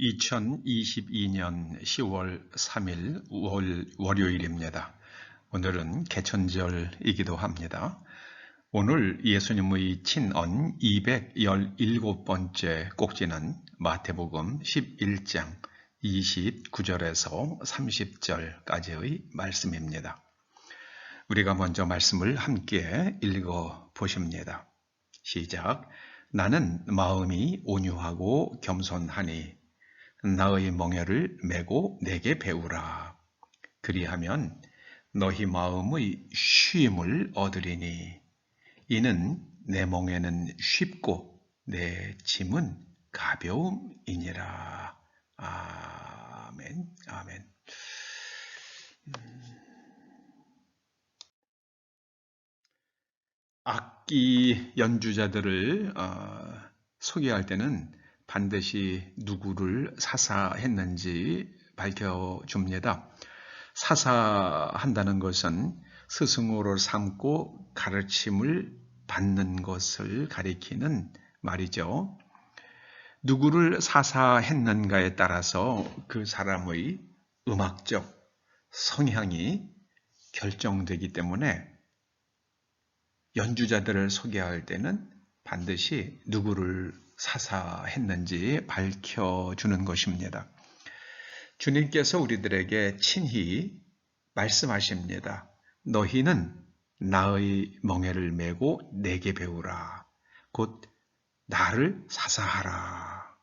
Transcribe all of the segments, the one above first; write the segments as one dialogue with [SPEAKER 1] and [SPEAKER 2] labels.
[SPEAKER 1] 2022년 10월 3일 월, 월요일입니다. 오늘은 개천절이기도 합니다. 오늘 예수님의 친언 217번째 꼭지는 마태복음 11장 29절에서 30절까지의 말씀입니다. 우리가 먼저 말씀을 함께 읽어 보십니다. 시작. 나는 마음이 온유하고 겸손하니 나의 멍에를 메고 내게 배우라. 그리하면 너희 마음의 쉼을 얻으리니 이는 내 멍에는 쉽고 내 짐은 가벼움이니라. 아멘. 아멘. 악기 연주자들을 어, 소개할 때는 반드시 누구를 사사했는지 밝혀줍니다. 사사한다는 것은 스승으로 삼고 가르침을 받는 것을 가리키는 말이죠. 누구를 사사했는가에 따라서 그 사람의 음악적 성향이 결정되기 때문에 연주자들을 소개할 때는 반드시 누구를 사사했는지 밝혀주는 것입니다. 주님께서 우리들에게 친히 말씀하십니다. 너희는 나의 멍에를 메고 내게 배우라. 곧 나를 사사하라.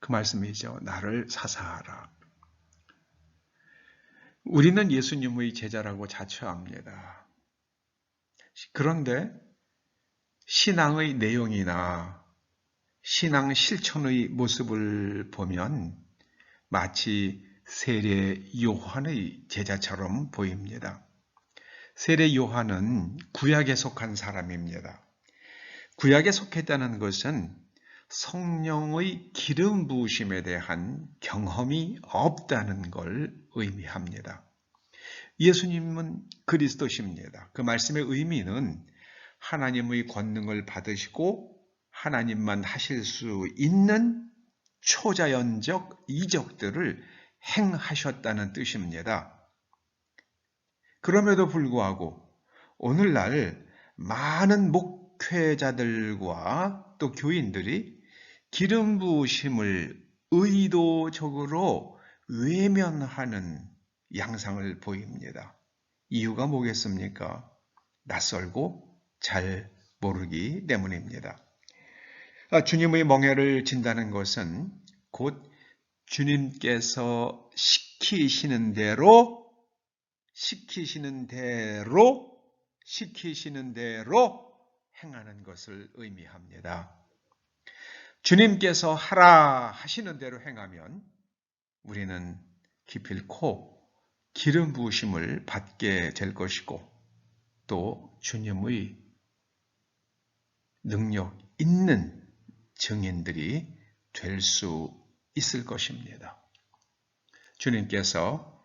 [SPEAKER 1] 그 말씀이죠. 나를 사사하라. 우리는 예수님의 제자라고 자처합니다. 그런데 신앙의 내용이나 신앙 실천의 모습을 보면 마치 세례 요한의 제자처럼 보입니다. 세례 요한은 구약에 속한 사람입니다. 구약에 속했다는 것은 성령의 기름 부으심에 대한 경험이 없다는 걸 의미합니다. 예수님은 그리스도십니다. 그 말씀의 의미는 하나님의 권능을 받으시고 하나님만 하실 수 있는 초자연적 이적들을 행하셨다는 뜻입니다. 그럼에도 불구하고 오늘날 많은 목회자들과 또 교인들이 기름 부으심을 의도적으로 외면하는 양상을 보입니다. 이유가 뭐겠습니까? 낯설고 잘 모르기 때문입니다. 아, 주님의 멍에를 진다는 것은 곧 주님께서 시키시는 대로 시키시는 대로 시키시는 대로 행하는 것을 의미합니다. 주님께서 하라 하시는 대로 행하면 우리는 기필코 기름 부으심을 받게 될 것이고 또 주님의 능력 있는 증인들이 될 수 있을 것입니다. 주님께서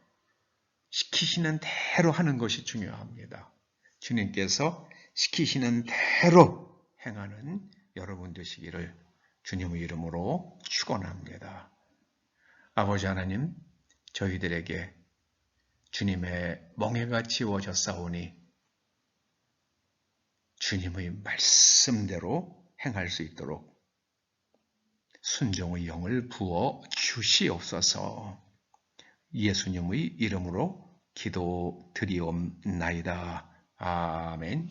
[SPEAKER 1] 시키시는 대로 하는 것이 중요합니다. 주님께서 시키시는 대로 행하는 여러분 되시기를 주님의 이름으로 축원합니다. 아버지 하나님, 저희들에게 주님의 멍해가 지워졌사오니 주님의 말씀대로 행할 수 있도록 순종의 영을 부어 주시옵소서 예수님의 이름으로 기도 드리옵나이다. 아멘.